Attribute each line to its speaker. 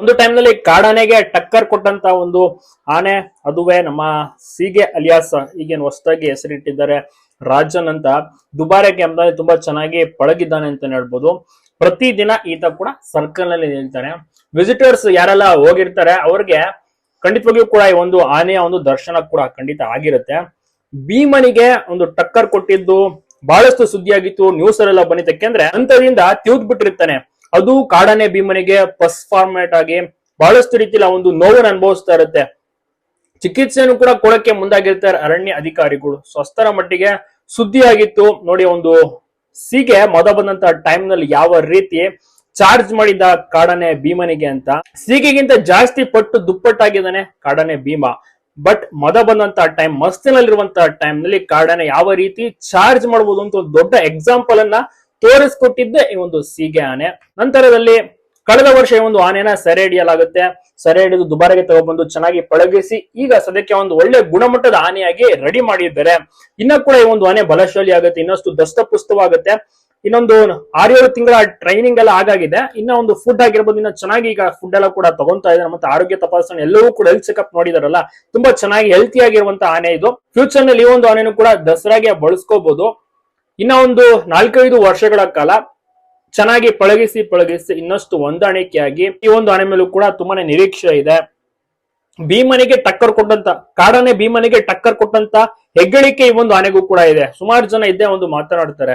Speaker 1: ಒಂದು ಟೈಮ್ನಲ್ಲಿ ಕಾಡಾನೆಗೆ ಟಕ್ಕರ್ ಕೊಟ್ಟಂತ ಒಂದು ಆನೆ, ಅದುವೇ ನಮ್ಮ ಸೀಗೆ ಅಲಿಯಾಸ್ ಈಗೇನು ಹೊಸದಾಗಿ ಹೆಸರಿಟ್ಟಿದ್ದಾರೆ. ರಾಜನ್ ಅಂತ ದುಬಾರೆ ಕ್ಯಾಂಪ್ನಲ್ಲಿ ತುಂಬಾ ಚೆನ್ನಾಗಿ ಪಳಗಿದ್ದಾನೆ ಅಂತ ಹೇಳ್ಬೋದು. ಪ್ರತಿದಿನ ಈತ ಕೂಡ ಸರ್ಕಲ್ನಲ್ಲಿ ನಿಲ್ತಾನೆ. ವಿಸಿಟರ್ಸ್ ಯಾರೆಲ್ಲ ಹೋಗಿರ್ತಾರೆ, ಅವ್ರಿಗೆ ಖಂಡಿತವಾಗಿಯೂ ಕೂಡ ಈ ಒಂದು ಆನೆಯ ಒಂದು ದರ್ಶನ ಕೂಡ ಖಂಡಿತ ಆಗಿರುತ್ತೆ. ಭೀಮನಿಗೆ ಒಂದು ಟಕ್ಕರ್ ಕೊಟ್ಟಿದ್ದು, ಬಹಳಷ್ಟು ಸುದ್ದಿಯಾಗಿತ್ತು ನ್ಯೂಸ್ ಅಲ್ಲೆಲ್ಲ ಬಂದಿತ್ತು. ಅಂದ್ರೆ ಅಂತದಿಂದ ತಿವ್ದ್ ಬಿಟ್ಟಿರ್ತಾನೆ ಅದು ಕಾಡಾನೆ ಭೀಮನಿಗೆ ಪಸ್ ಫಾರ್ಮೇಟ್ ಆಗಿ ಬಹಳಷ್ಟು ರೀತಿಯಲ್ಲಿ ಆ ಒಂದು ನೋವನ್ನು ಅನುಭವಿಸ್ತಾ ಇರುತ್ತೆ. ಚಿಕಿತ್ಸೆಯನ್ನು ಕೂಡ ಕೊಡಕ್ಕೆ ಮುಂದಾಗಿರ್ತಾರೆ ಅರಣ್ಯ ಅಧಿಕಾರಿಗಳು. ಸ್ವಸ್ಥರ ಮಟ್ಟಿಗೆ ಸುದ್ದಿ ಆಗಿತ್ತು ನೋಡಿ, ಒಂದು ಸೀಗೆ ಮೊದ ಬಂದಂತ ಟೈಮ್ನಲ್ಲಿ ಯಾವ ರೀತಿ ಚಾರ್ಜ್ ಮಾಡಿದ ಕಾಡನೆ ಭೀಮನಿಗೆ ಅಂತ. ಸೀಗೆಗಿಂತ ಜಾಸ್ತಿ ಪಟ್ಟು ದುಪ್ಪಟ್ಟಾಗಿದ್ದಾನೆ ಕಾಡನೆ ಭೀಮ. ಬಟ್ ಮದ ಬಂದಂತ ಟೈಮ್ ಮಸ್ತಿನಲ್ಲಿರುವಂತಹ ಟೈಮ್ನಲ್ಲಿ ಕಾಡನೆ ಯಾವ ರೀತಿ ಚಾರ್ಜ್ ಮಾಡಬಹುದು ಅಂತ ಒಂದು ದೊಡ್ಡ ಎಕ್ಸಾಂಪಲ್ ಅನ್ನ ತೋರಿಸ್ಕೊಟ್ಟಿದ್ದೆ ಈ ಒಂದು ಸೀಗೆ ಆನೆ. ನಂತರದಲ್ಲಿ ಕಳೆದ ವರ್ಷ ಈ ಒಂದು ಆನೆನ ಸೆರೆ ಹಿಡಿಯಲಾಗುತ್ತೆ ಸೆರೆ ಹಿಡಿದು ದುಬಾರಿಗೆ ತಗೊಬಂದು ಚೆನ್ನಾಗಿ ಪಳಗಿಸಿ ಈಗ ಸದ್ಯಕ್ಕೆ ಒಂದು ಒಳ್ಳೆ ಗುಣಮಟ್ಟದ ಆನೆಯಾಗಿ ರೆಡಿ ಮಾಡಿದ್ದಾರೆ. ಇನ್ನ ಕೂಡ ಈ ಒಂದು ಆನೆ ಬಲಶಾಲಿ ಆಗುತ್ತೆ, ಇನ್ನಷ್ಟು ದಸ್ತಪುಸ್ತವಾಗುತ್ತೆ ಇನ್ನೊಂದು ಆರೇಳು ತಿಂಗಳ ಟ್ರೈನಿಂಗ್ ಎಲ್ಲ ಆಗಾಗಿದೆ. ಇನ್ನ ಒಂದು ಫುಡ್ ಆಗಿರ್ಬೋದು, ಇನ್ನ ಚೆನ್ನಾಗಿ ಈಗ ಫುಡ್ ಎಲ್ಲ ಕೂಡ ತಗೊಂತಾ ಇದ್ದಾರೆ. ಮತ್ತೆ ಆರೋಗ್ಯ ತಪಾಸಣೆ ಎಲ್ಲವೂ ಕೂಡ ಹೆಲ್ತ್ ಚೆಕಪ್ ನೋಡಿದಾರಲ್ಲ, ತುಂಬಾ ಚೆನ್ನಾಗಿ ಹೆಲ್ತಿ ಆಗಿರುವಂತ ಆನೆ ಇದು. ಫ್ಯೂಚರ್ನಲ್ಲಿ ಈ ಒಂದು ಆನೆನೂ ಕೂಡ ದಸರಾಗೆ ಬಳಸ್ಕೋಬಹುದು ಇನ್ನ ಒಂದು ನಾಲ್ಕೈದು ವರ್ಷಗಳ ಕಾಲ ಚೆನ್ನಾಗಿ ಪಳಗಿಸಿ ಪಳಗಿಸಿ ಇನ್ನಷ್ಟು ಹೊಂದಾಣಿಕೆಯಾಗಿ ಈ ಒಂದು ಆನೆ ಮೇಲೂ ಕೂಡ ತುಂಬಾನೇ ನಿರೀಕ್ಷೆ ಇದೆ. ಭೀಮನಿಗೆ ಟಕ್ಕರ್ ಕೊಟ್ಟಂತ ಕಾಡನೆ ಭೀಮನಿಗೆ ಟಕ್ಕರ್ ಕೊಟ್ಟಂತ ಹೆಗ್ಗಳಿಕೆ ಈ ಒಂದು ಆನೆಗೂ ಕೂಡ ಇದೆ. ಸುಮಾರು ಜನ ಇದ್ದೇ ಒಂದು ಮಾತನಾಡ್ತಾರೆ.